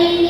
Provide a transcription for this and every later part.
Amen.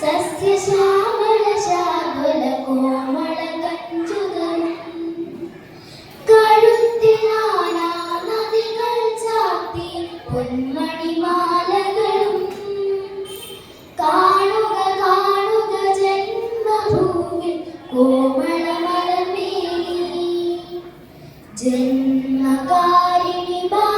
സസ്യശ്യാമള ശാശ്വത കോമള കഞ്ചുകം കഴുത്തിലാനാ നദികൾ ചാത്തി പൊന്മണിമാലകളും. കാണുക കാണുക ജന്മഭൂമി കോമളമലമേലി ജന്മകാരിണി ഭാരതം